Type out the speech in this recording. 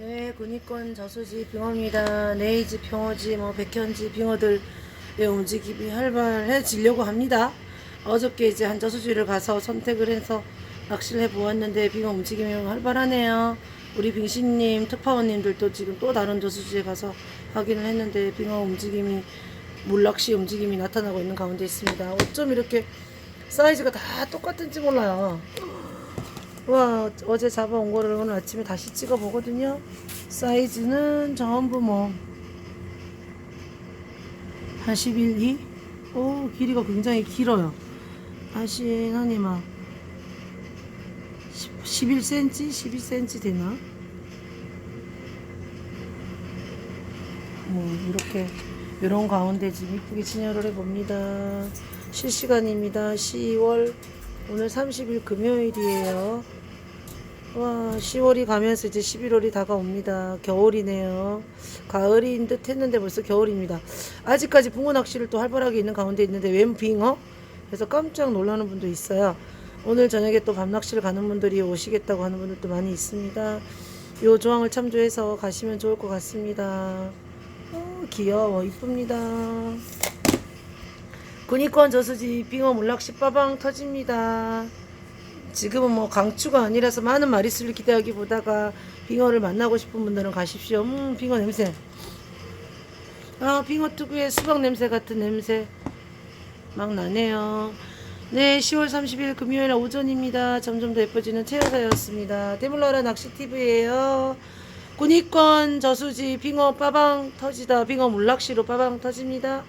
네, 군위권 저수지 빙어입니다. 네이지 빙어지, 뭐 백현지 빙어들의 움직임이 활발해지려고 합니다. 어저께 이제 한 저수지를 가서 선택을 해서 낚시를 해보았는데 빙어 움직임이 활발하네요. 우리 빙신님, 특파원님들도 지금 또 다른 저수지에 가서 확인을 했는데 빙어 움직임이 물낚시 움직임이 나타나고 있는 가운데 있습니다. 어쩜 이렇게 사이즈가 다 똑같은지 몰라요. 와 어제 잡아온 거를 오늘 아침에 다시 찍어 보거든요. 사이즈는 전부 뭐한 11, 2? 오 길이가 굉장히 길어요. 다시 막 11cm? 12cm 되나? 뭐 이렇게 이런 가운데 지금 이쁘게 진열을 해봅니다. 실시간입니다. 10월. 오늘 30일 금요일이에요 와, 10월이 가면서 이제 11월이 다가옵니다. 겨울이네요. 가을인 듯 했는데 벌써 겨울입니다. 아직까지 붕어 낚시를 또 활발하게 있는 가운데 있는데 웬 빙어? 그래서 깜짝 놀라는 분도 있어요. 오늘 저녁에 또 밤낚시를 가는 분들이 오시겠다고 하는 분들도 많이 있습니다. 요 조항을 참조해서 가시면 좋을 것 같습니다. 어, 귀여워. 이쁩니다. 군위권 저수지 빙어 물낚시 빠방 터집니다. 지금은 뭐 강추가 아니라서 많은 마리수를 기대하기보다가 빙어를 만나고 싶은 분들은 가십시오. 음, 빙어 냄새. 아, 빙어 특유의 수박 냄새 같은 냄새 막 나네요. 네, 10월 30일 금요일 오전입니다. 점점 더 예뻐지는 최여사였습니다. 대물러라 낚시TV에요. 군위권 저수지 빙어 빠방 터지다 빙어 물낚시로 빠방 터집니다.